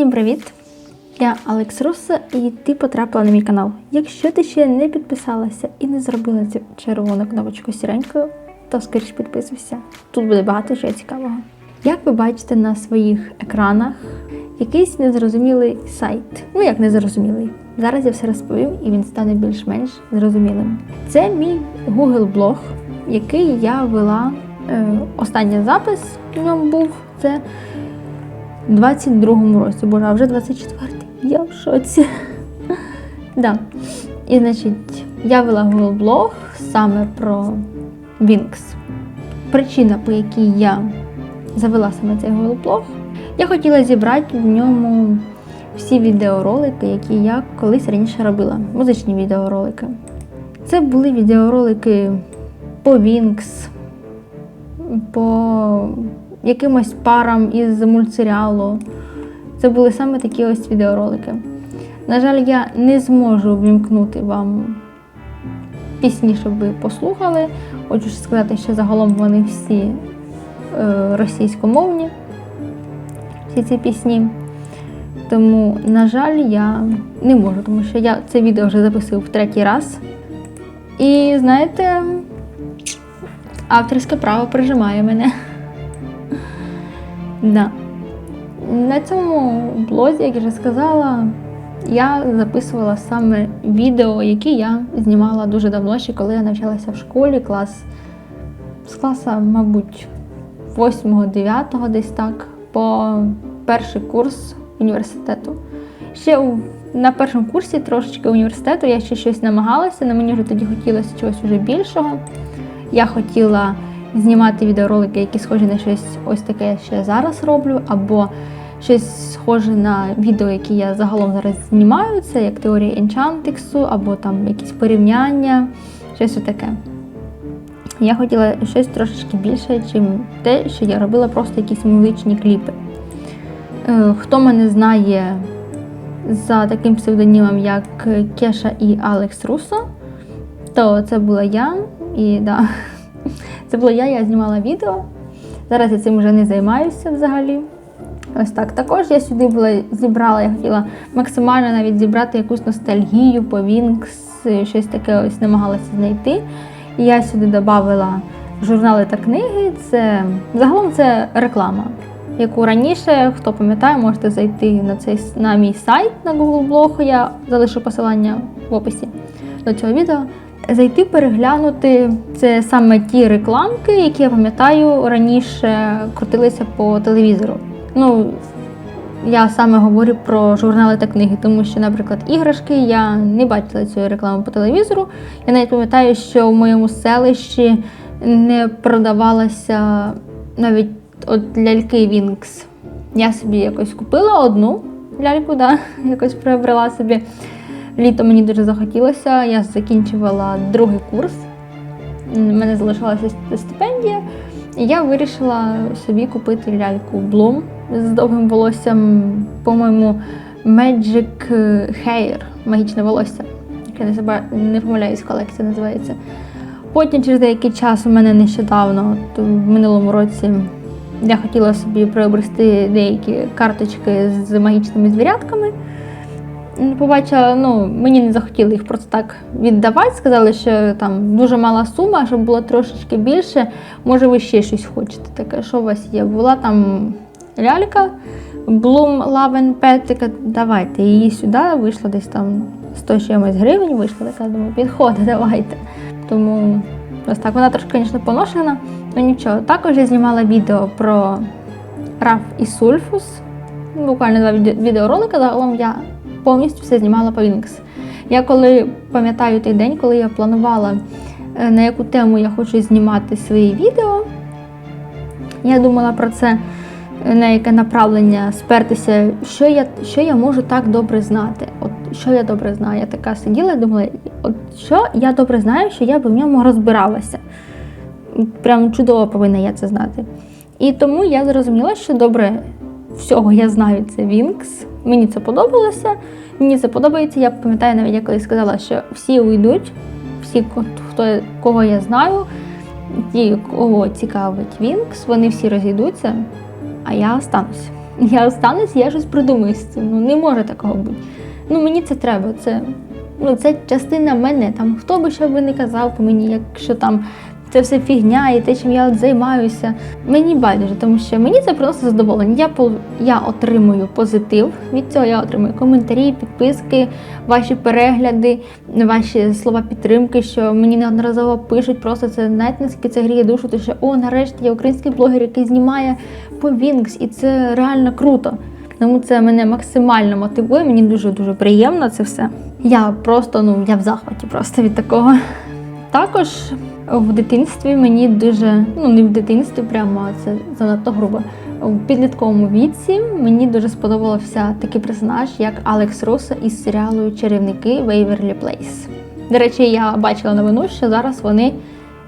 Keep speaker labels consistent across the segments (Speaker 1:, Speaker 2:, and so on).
Speaker 1: Всім привіт! Я Алекс Руссо і ти потрапила на мій канал. Якщо ти ще не підписалася і не зробила цю червону кнопочку сіренькою, то скоріше підписуйся. Тут буде багато чого цікавого. Як ви бачите на своїх екранах, якийсь незрозумілий сайт. Ну як незрозумілий. Зараз я все розповім і він стане більш-менш зрозумілим. Це мій Google блог, який я вела. Е, останній запис в ньому був це 22-му році, боже, а вже 24-й. Я в шоці. да. І значить, я вела блог саме про Wings. Причина, по якій я завела саме цей блог, я хотіла зібрати в ньому всі відеоролики, які я колись раніше робила. Музичні відеоролики. Це були відеоролики по Wings, по якимось парам із мультсеріалу. Це були саме такі ось відеоролики. На жаль, я не зможу ввімкнути вам пісні, щоб ви послухали. Хочу сказати, що загалом вони всі е, російськомовні, всі ці пісні. Тому, на жаль, я не можу, тому що я це відео вже записую в третій раз. І знаєте, авторське право прижимає мене. Да. На цьому блозі, як я вже сказала, я записувала саме відео, які я знімала дуже давно, ще коли я навчалася в школі, клас з класа, мабуть, 8-9 десь так, по перший курс університету. Ще у, на першому курсі трошечки університету я ще щось намагалася, але мені вже тоді хотілося чогось вже більшого. Я хотіла знімати відеоролики, які схожі на щось ось таке, що я зараз роблю, або щось схоже на відео, які я загалом зараз знімаю, це як теорія Enchantix, або там якісь порівняння, щось таке. Я хотіла щось трошечки більше, ніж те, що я робила просто якісь музичні кліпи. Е, Хто мене знає за таким псевдонімом, як Кеша і Алекс Руссо, то це була я. І да, це була я, я знімала відео. Зараз я цим вже не займаюся взагалі. Ось так. Також я сюди була зібрала, я хотіла максимально навіть зібрати якусь ностальгію по Wings, щось таке ось намагалася знайти. І я сюди додавала журнали та книги. Це загалом це реклама, яку раніше, хто пам'ятає, можете зайти на цей на мій сайт на Google блог. Я залишу посилання в описі до цього відео. Зайти переглянути це саме ті рекламки, які я пам'ятаю раніше крутилися по телевізору. Ну, я саме говорю про журнали та книги, тому що, наприклад, іграшки я не бачила цієї реклами по телевізору. Я навіть пам'ятаю, що в моєму селищі не продавалася навіть от ляльки Вінкс. Я собі якось купила одну ляльку, да, якось приобрела собі. Літо мені дуже захотілося, я закінчувала другий курс, у мене залишилася стипендія, і я вирішила собі купити ляльку Bloom з довгим волоссям, по-моєму, Magic Hair, магічне волосся, яке не помиляюсь, колекція називається. Потім через деякий час у мене нещодавно, в минулому році, я хотіла собі приобрести деякі карточки з магічними звірятками побачила, ну мені не захотіли їх просто так віддавати. Сказали, що там дуже мала сума, щоб було трошечки більше. Може, ви ще щось хочете. Таке, що у вас є? Була там лялька, Bloom Love Pet, така, давайте її сюди, вийшло десь там 100 чимось гривень, вийшла така, думаю, підходить, давайте. Тому ось так, вона трошки, звісно, поношена, але нічого. Також я знімала відео про Раф і Сульфус. Буквально два відеоролики, загалом я повністю все знімала по Wings. Я коли пам'ятаю той день, коли я планувала, е, на яку тему я хочу знімати свої відео, я думала про це, е, на яке направлення спертися, що я що я можу так добре знати. От Що я добре знаю. Я така сиділа і думала, от що я добре знаю, що я би в ньому розбиралася. Прям чудово повинна я це знати. І тому я зрозуміла, що добре всього я знаю це Вінкс. Мені це подобалося. Мені це подобається. Я пам'ятаю, навіть я колись сказала, що всі уйдуть, всі, хто кого я знаю, ті, кого цікавить Вінкс, вони всі розійдуться, а я останусь. я останусь, я щось придумаю з цим. Ну не може такого бути. Ну мені це треба. Це, ну, це частина мене. Там хто би що би не казав по мені, якщо там це все фігня і те, чим я от займаюся. Мені байдуже, тому що мені це приносить задоволення. Я я отримую позитив від цього. Я отримую коментарі, підписки, ваші перегляди, ваші слова підтримки, що мені неодноразово пишуть. Просто це навіть наскільки це гріє душу, то що о, нарешті є український блогер, який знімає по Вінкс, і це реально круто. Тому це мене максимально мотивує. Мені дуже дуже приємно це все. Я просто ну я в захваті просто від такого. Також в дитинстві мені дуже, ну не в дитинстві, прямо це занадто грубо. В підлітковому віці мені дуже сподобався такий персонаж, як Алекс Руссо із серіалу Чарівники Вейверлі Плейс. До речі, я бачила новину, що зараз вони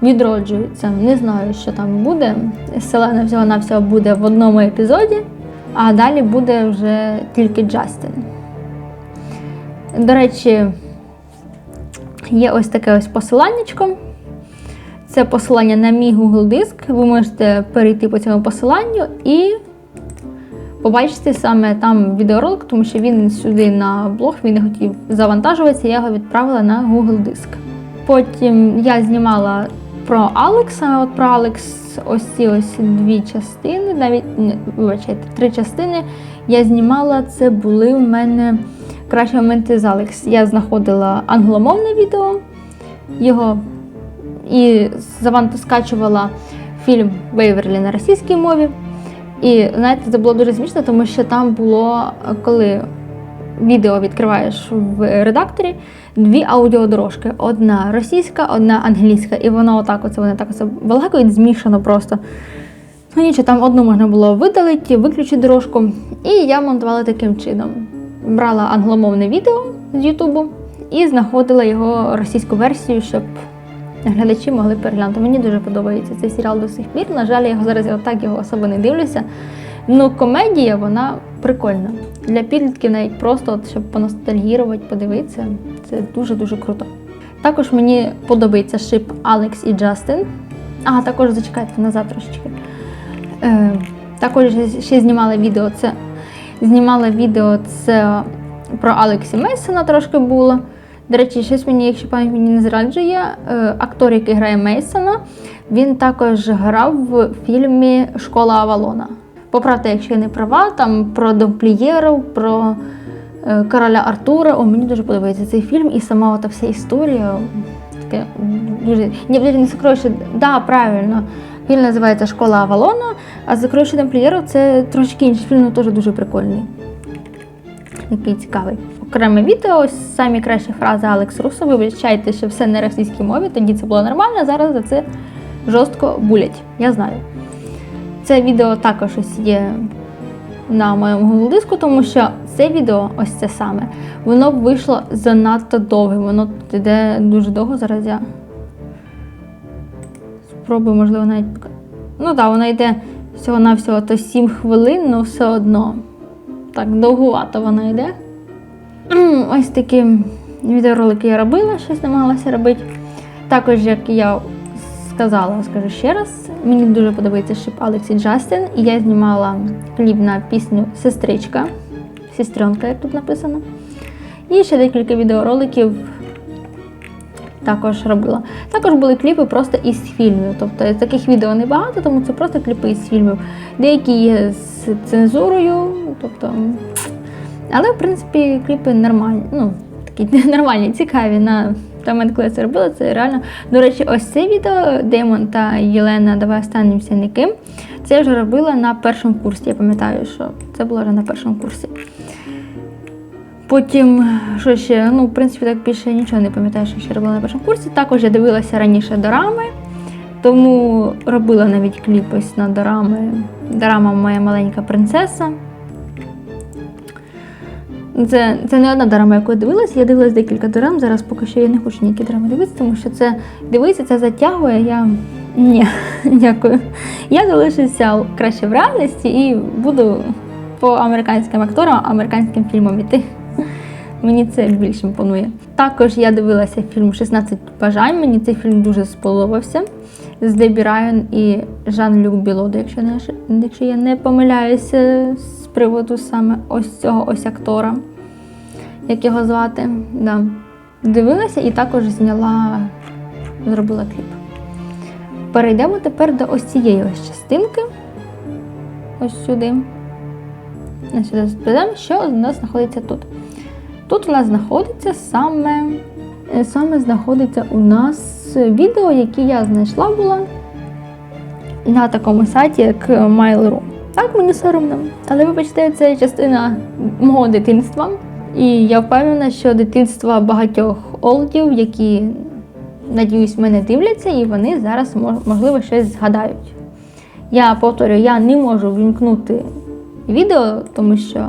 Speaker 1: відроджуються. Не знаю, що там буде. Селена всього навсього буде в одному епізоді, а далі буде вже тільки Джастін. До речі, є ось таке ось посиланнячко. Це посилання на мій Google диск. Ви можете перейти по цьому посиланню і побачити саме там відеоролик, тому що він сюди на блог він не хотів завантажуватися, я його відправила на Google диск. Потім я знімала про Алекса. От про Алекс ось ці ось дві частини, навіть не, вибачайте, три частини. Я знімала, це були в мене кращі моменти з Алекс. Я знаходила англомовне відео, його і заванто скачувала фільм Вейверлі на російській мові. І знаєте, це було дуже смішно, тому що там було, коли відео відкриваєш в редакторі, дві аудіодорожки: одна російська, одна англійська. І воно отак оце вони так оце балакають, змішано просто. Ну нічого, там одну можна було видалити, виключити дорожку. І я монтувала таким чином. Брала англомовне відео з Ютубу і знаходила його російську версію, щоб глядачі могли переглянути. Мені дуже подобається цей серіал до сих пір. На жаль, я його зараз я так його особо не дивлюся. Ну, комедія, вона прикольна. Для підлітків навіть просто, от, щоб поностальгірувати, подивитися, це дуже-дуже круто. Також мені подобається шип Алекс і Джастин. А, також зачекайте на завтрашечки. Е, також ще знімала відео. Це знімала відео це про Алексі Мейсона трошки було. До речі, щось мені, якщо пам'ять мені не зраджує, е, актор, який грає Мейсона, він також грав в фільмі Школа Авалона. Поправте, якщо я не права, там про домплієрів, про е, короля Артура. О, мені дуже подобається цей фільм і сама ота вся історія. Таке дуже. Ні, не сокровище, да, правильно. Фільм називається Школа Авалона, а «Закровище тамплієрів це трошки інший фільм, але теж дуже прикольний. Який цікавий. Окреме відео, ось самі кращі фрази Алекс Руссо. Вибачайте, що все на російській мові, тоді це було нормально, зараз за це жорстко булять. Я знаю. Це відео також ось є на моєму Google диску, тому що це відео, ось це саме, воно вийшло занадто довге. Воно тут іде дуже довго. Зараз я спробую, можливо, навіть. Ну так, воно йде всього-навсього то 7 хвилин, але все одно. Так, довгувато вона йде. М, Ось такі відеоролики я робила, щось намагалася робити. Також, як я сказала, скажу ще раз, мені дуже подобається шип Алекс і Джастін. І я знімала кліп на пісню Сестричка, сестренка, як тут написано. І ще декілька відеороликів також робила. Також були кліпи просто із фільмів. Тобто таких відео небагато, тому це просто кліпи із фільмів. Деякі є з цензурою, тобто. Але, в принципі, кліпи нормальні. Ну, такі нормальні, цікаві. На той момент, коли я це робила, це реально. До речі, ось це відео Деймон та Єлена Давай останемося ніким. Це я вже робила на першому курсі. Я пам'ятаю, що це було вже на першому курсі. Потім, що ще, ну, в принципі, так більше нічого не пам'ятаю, що ще робила на першому курсі. Також я дивилася раніше дорами, тому робила навіть кліп ось на дорами. Дорама Моя маленька принцеса. Це, це не одна дорама, яку я дивилася. Я дивилась декілька дорам. Зараз поки що я не хочу ніякі драми дивитися, тому що це дивитися, це затягує. Я ні, дякую. Я залишуся краще в реальності і буду по американським акторам, американським фільмам іти. Мені це більш імпонує. Також я дивилася фільм «16 бажань. Мені цей фільм дуже сподобався. З Дебі Райан і Жан-Люк Білодо, якщо я не помиляюся приводу саме ось цього ось актора, як його звати. Да. Дивилася і також зняла, зробила кліп. Перейдемо тепер до ось цієї ось частинки. Ось сюди. Сюди спитаємо, що у нас знаходиться тут. Тут у нас знаходиться саме, саме знаходиться у нас відео, яке я знайшла була на такому сайті, як Mail.ru. Так, мені соромно. Але вибачте, це частина мого дитинства. І я впевнена, що дитинства багатьох олдів, які, надіюсь, мене дивляться, і вони зараз можливо щось згадають. Я повторюю, я не можу вімкнути відео, тому що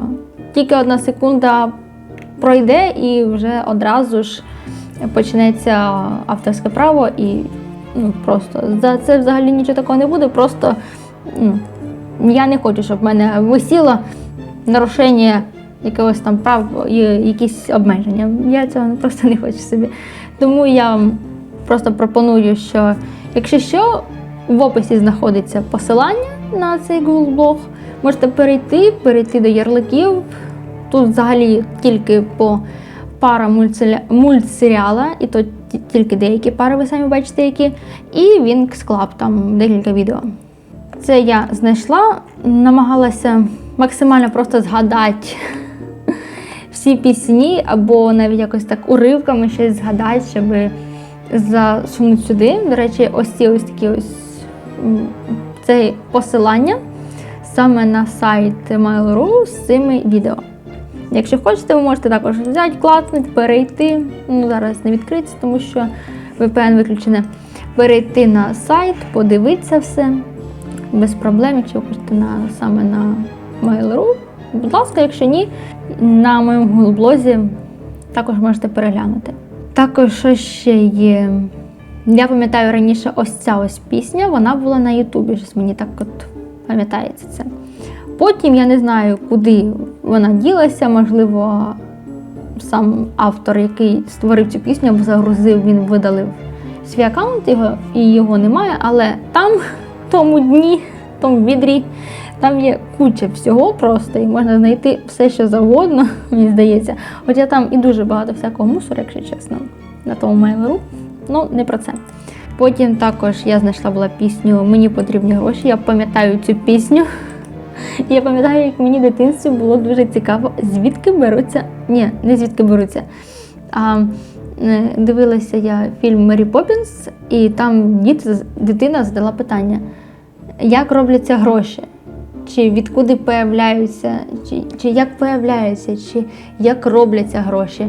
Speaker 1: тільки одна секунда пройде і вже одразу ж почнеться авторське право і ну, просто за це взагалі нічого такого не буде. Просто ну, я не хочу, щоб в мене висіло нарушення якогось там прав і якісь обмеження. Я цього просто не хочу собі. Тому я вам просто пропоную, що якщо що, в описі знаходиться посилання на цей Google блог. Можете перейти, перейти до ярликів. Тут взагалі тільки по пара мультсеріала, і то тільки деякі пари, ви самі бачите, які. І Wings Club, там декілька відео. Це я знайшла, намагалася максимально просто згадати всі пісні, або навіть якось так уривками щось згадати, щоб засунути сюди. До речі, ось ці ось такі ось це посилання саме на сайт Mail.ru з цими відео. Якщо хочете, ви можете також взяти, клацнути, перейти. Ну, зараз не відкриться, тому що VPN виключене. Перейти на сайт, подивитися все без проблем, якщо хочете на, саме на Mail.ru. Будь ласка, якщо ні, на моєму блозі також можете переглянути. Також що ще є. Я пам'ятаю раніше ось ця ось пісня, вона була на Ютубі, щось мені так от пам'ятається це. Потім я не знаю, куди вона ділася, можливо, сам автор, який створив цю пісню або загрузив, він видалив свій аккаунт його, і його немає, але там, тому дні, в тому відрі, там є куча всього просто, і можна знайти все, що завгодно, мені здається. Хоча там і дуже багато всякого мусору, якщо чесно, на тому мейлеру. Ну, не про це. Потім також я знайшла була пісню Мені потрібні гроші. Я пам'ятаю цю пісню. Я пам'ятаю, як мені дитинстві було дуже цікаво, звідки беруться. Ні, не звідки беруться. А е, дивилася я фільм Мері Поппінс, і там дитина задала питання: як робляться гроші? Чи відкуди появляються, чи, чи як появляються, чи як робляться гроші.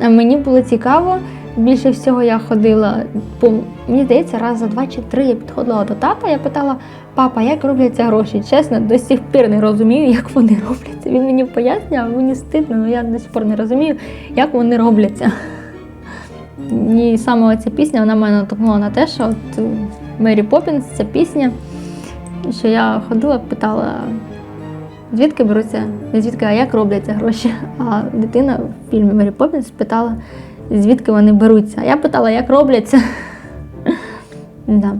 Speaker 1: Мені було цікаво. Більше всього я ходила по мені здається, раз за два чи три я підходила до тата. Я питала, папа, як робляться гроші? Чесно, до сих пір не розумію, як вони робляться. Він мені пояснював, мені стидно, але я до сих пір не розумію, як вони робляться. І саме ця пісня вона мене натолкнула на те, що от Мері Поппінс, ця пісня, що я ходила, питала, звідки беруться, не звідки, а як робляться гроші. А дитина в фільмі Мері Поппінс питала, звідки вони беруться. А я питала, як робляться. да.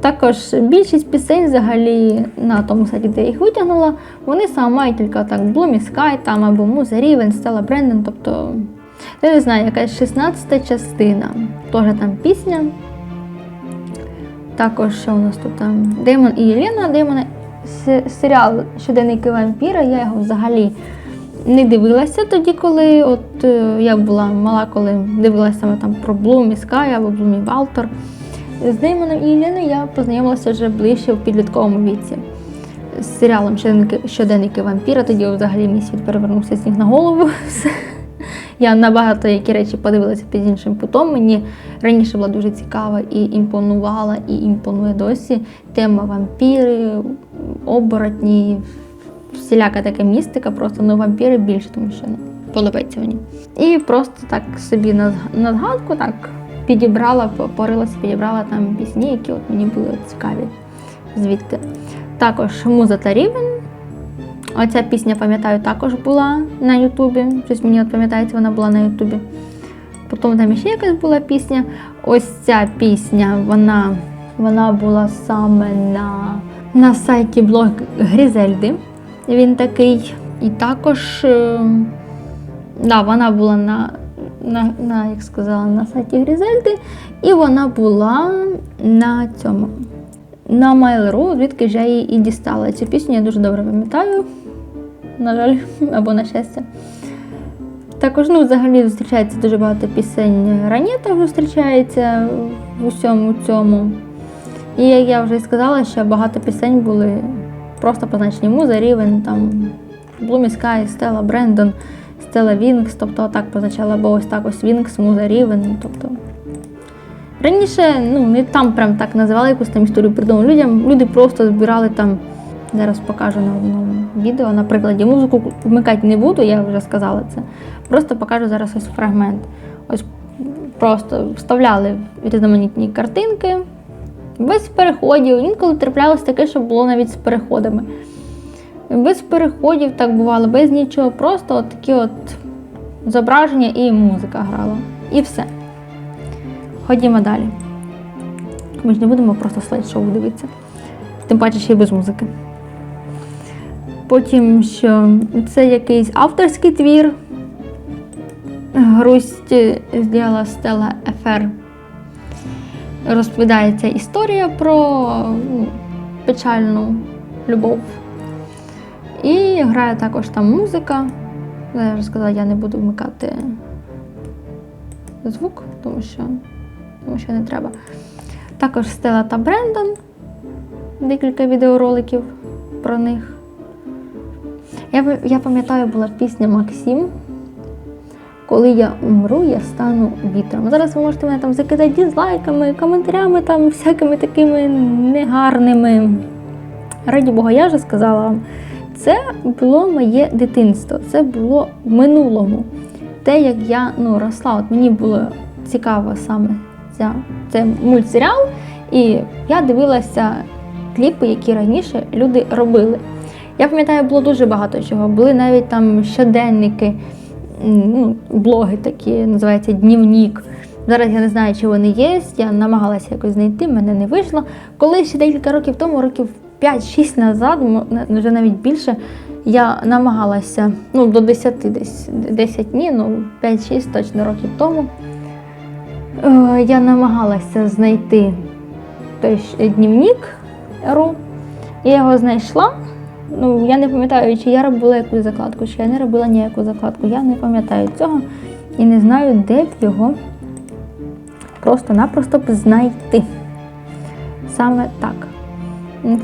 Speaker 1: Також більшість пісень взагалі на тому сайті, де їх витягнула, вони саме мають тільки так Bloomy Sky там або Муза Рівен, Стелла Брендон, тобто, я не знаю, якась 16 частина. Теж там пісня. Також що у нас тут там Деймон і Єлена. Деймон с- серіал Щоденники вампіра, я його взагалі не дивилася тоді, коли от е, я була мала, коли дивилася саме там про Блумі Скай або Блумі Валтор. З Деймоном і Єленою я познайомилася вже ближче в підлітковому віці. З серіалом «Щоденники, Щоденники вампіра, тоді взагалі мій світ перевернувся з ніг на голову. Я набагато які речі подивилася під іншим путом. Мені раніше була дуже цікава і імпонувала, і імпонує досі тема вампіри, оборотні, всіляка така містика, просто ну вампіри більше, тому що ну, подобається мені. І просто так собі на, на згадку так підібрала, по- порилася, підібрала там пісні, які от мені були цікаві звідти. Також муза та рівень. Оця пісня, пам'ятаю, також була на Ютубі. Щось мені от пам'ятається, вона була на Ютубі. Потім там ще якась була пісня. Ось ця пісня, вона, вона була саме на, на сайті блог Грізельди. Він такий. І також е, да, вона була на, на, на, як сказала, на сайті Грізельди, і вона була на цьому. На Mail.ru, звідки ж я її і дістала. Цю пісню я дуже добре пам'ятаю. На жаль, або на щастя. Також, ну, взагалі зустрічається дуже багато пісень Ранєта зустрічається в усьому цьому. І як я вже сказала, що багато пісень були просто позначені муза, рівень, там Блумі Скай, Стела Брендон, Стела Вінкс, тобто так позначала, або ось так ось Вінкс, муза рівень. Тобто. Раніше ну, не там прям так називали якусь там історію придумали людям. Люди просто збирали там, зараз покажу на одному відео, на прикладі. Музику вмикати не буду, я вже сказала це. Просто покажу зараз ось фрагмент. Ось просто вставляли різноманітні картинки без переходів. Інколи траплялось таке, що було навіть з переходами. Без переходів так бувало, без нічого, просто от такі от зображення і музика грала. І все. Ходімо далі. Ми ж не будемо просто слайд-шоу дивитися. Тим паче ще й без музики. Потім, що це якийсь авторський твір. Грусть зробила Стела Ефер. Розповідається історія про ну, печальну любов. І грає також там музика. Я вже сказала, я не буду вмикати звук, тому що, тому що не треба. Також Стела та Брендон. Декілька відеороликів про них. Я, я пам'ятаю, була пісня Максим. Коли я умру, я стану вітром. Зараз ви можете мене там закидати дізлайками, коментарями, там всякими такими негарними. Раді Бога, я вже сказала вам, це було моє дитинство, це було в минулому. Те, як я ну, росла, от мені було цікаво саме ця, це мультсеріал, і я дивилася кліпи, які раніше люди робили. Я пам'ятаю, було дуже багато чого. Були навіть там щоденники, ну, блоги такі, називається Днівнік. Зараз я не знаю, чи вони є. Я намагалася якось знайти, мене не вийшло. Коли ще декілька років тому, років 5-6 назад, вже навіть більше, я намагалася, ну, до 10 десь 10 дні, ну 5-6 точно років тому. Е, Я намагалася знайти той ж Ру. Я його знайшла. Ну, я не пам'ятаю, чи я робила якусь закладку, чи я не робила ніяку закладку. Я не пам'ятаю цього і не знаю, де б його просто-напросто б знайти. Саме так.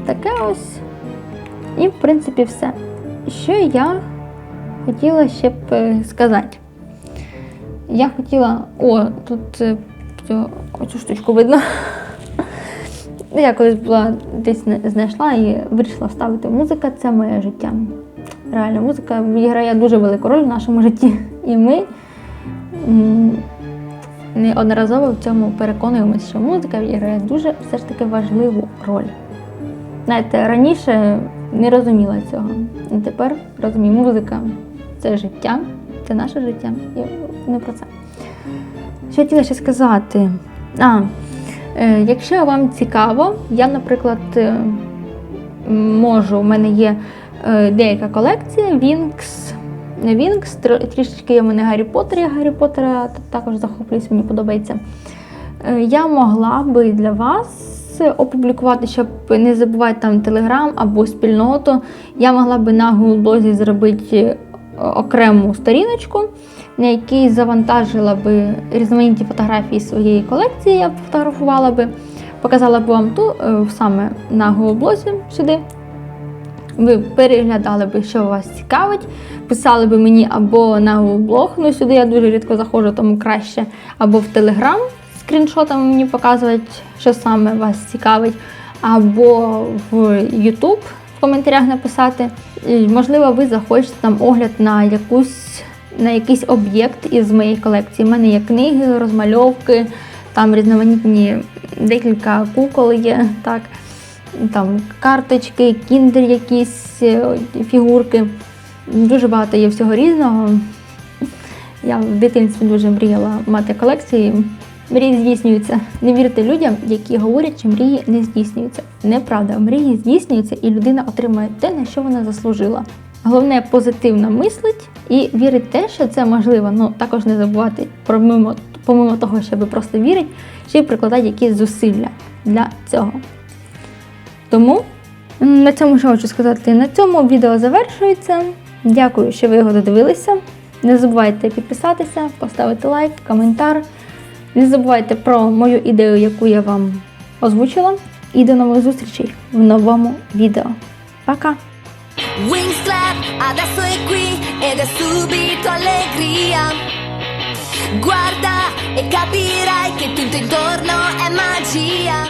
Speaker 1: Таке ось. І, в принципі, все. Що я хотіла ще б е, сказати? Я хотіла. О, тут е, цю, штучку видно. Я колись була десь знайшла і вирішила вставити музика це моє життя. Реально, музика відіграє дуже велику роль в нашому житті. І ми неодноразово в цьому переконуємося, що музика відіграє дуже все ж таки важливу роль. Знаєте, раніше не розуміла цього. І тепер розумію, музика це життя, це наше життя. І не про це. Що хотіла ще сказати? А, якщо вам цікаво, я, наприклад, е, можу, у мене є е, деяка колекція Вінкс. Вінкс, трішечки є в мене Гаррі Поттер, я Гаррі Поттера також захоплююсь, мені подобається. Е, Я могла би для вас опублікувати, щоб не забувати там телеграм або спільноту. Я могла би на Гулблозі зробити е, окрему сторіночку, на якій завантажила би різноманітні фотографії своєї колекції, я б фотографувала би, показала б вам ту е, саме на Гулблозі сюди. Ви переглядали би, що вас цікавить, писали би мені або на блог, ну сюди я дуже рідко заходжу, тому краще, або в Телеграм скріншотами мені показувати, що саме вас цікавить, або в YouTube в коментарях написати. І, можливо, ви захочете там огляд на якусь на якийсь об'єкт із моєї колекції. У мене є книги, розмальовки, там різноманітні декілька кукол є. так там карточки, кіндер якісь е, фігурки. Дуже багато є всього різного. Я в дитинстві дуже мріяла мати колекції. Мрії здійснюються. Не вірте людям, які говорять, що мрії не здійснюються. Неправда, мрії здійснюються, і людина отримує те, на що вона заслужила. Головне позитивно мислить і вірить те, що це можливо. Ну також не забувати помимо, помимо того, щоб просто вірити, ще й прикладати якісь зусилля для цього. Тому на цьому що хочу сказати. На цьому відео завершується. Дякую, що ви його додивилися. Не забувайте підписатися, поставити лайк, коментар. Не забувайте про мою ідею, яку я вам озвучила. І до нових зустрічей в новому відео. Пока!
Speaker 2: Wings clap, adesso è qui ed è subito allegria. Guarda e capirai che tutto intorno è magia.